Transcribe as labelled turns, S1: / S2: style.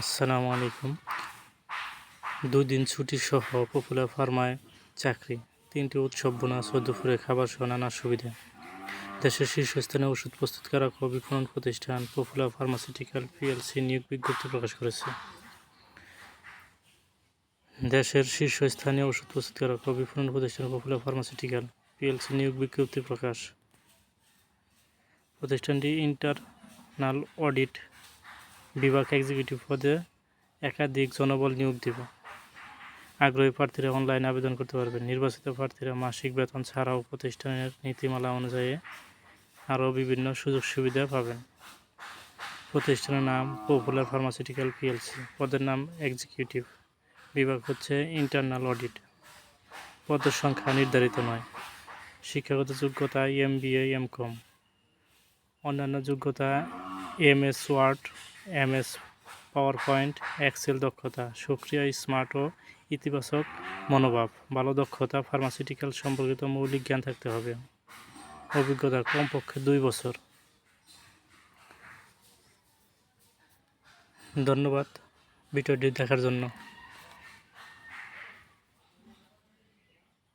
S1: আসসালামু আলাইকুম। দুই দিন ছুটি সহ পপুলার ফার্মায় চাকরি। তিনটি উৎসব, বোনাস ও দুপুরে খাবার সহ নানা সুবিধা। দেশের শীর্ষস্থানীয় ওষুধ প্রস্তুতকারক ও বিপণন প্রতিষ্ঠান পপুলার ফার্মাসিউটিক্যাল পিএলসি নিয়োগ বিজ্ঞপ্তি প্রকাশ করেছে। দেশের শীর্ষস্থানীয় ওষুধ প্রস্তুতকারক ও বিপণন প্রতিষ্ঠান পপুলার ফার্মাসিউটিক্যাল পিএলসি নিয়োগ বিজ্ঞপ্তি প্রকাশ। প্রতিষ্ঠানটি ইন্টারনাল অডিট বিভাগ এক্সিকিউটিভ পদে একাধিক জনবল নিয়োগ দেবে। আগ্রহী প্রার্থীরা অনলাইনে আবেদন করতে পারবেন। নির্বাচিত প্রার্থীরা মাসিক বেতন ছাড়াও প্রতিষ্ঠানের নীতিমালা অনুযায়ী আরও বিভিন্ন সুযোগ সুবিধা পাবেন। প্রতিষ্ঠানের নাম পপুলার ফার্মাসিউটিক্যাল পিএলসি পদের নাম এক্সিকিউটিভ বিভাগ হচ্ছে ইন্টারনাল অডিট পদের সংখ্যা নির্ধারিত নয়। শিক্ষাগত যোগ্যতা এম বিএ এম কম অন্যান্য যোগ্যতা M S Word M S power point Excel দক্ষতা, সক্রিয় স্মার্ট ও ইতিবাচক মনোভাব, ভালো দক্ষতা ফার্মাসিউটিক্যাল সম্পর্কিত মৌলিক জ্ঞান থাকতে হবে। অভিজ্ঞতা, কমপক্ষে দুই বছর। ধন্যবাদ ভিডিওটি দেখার জন্য।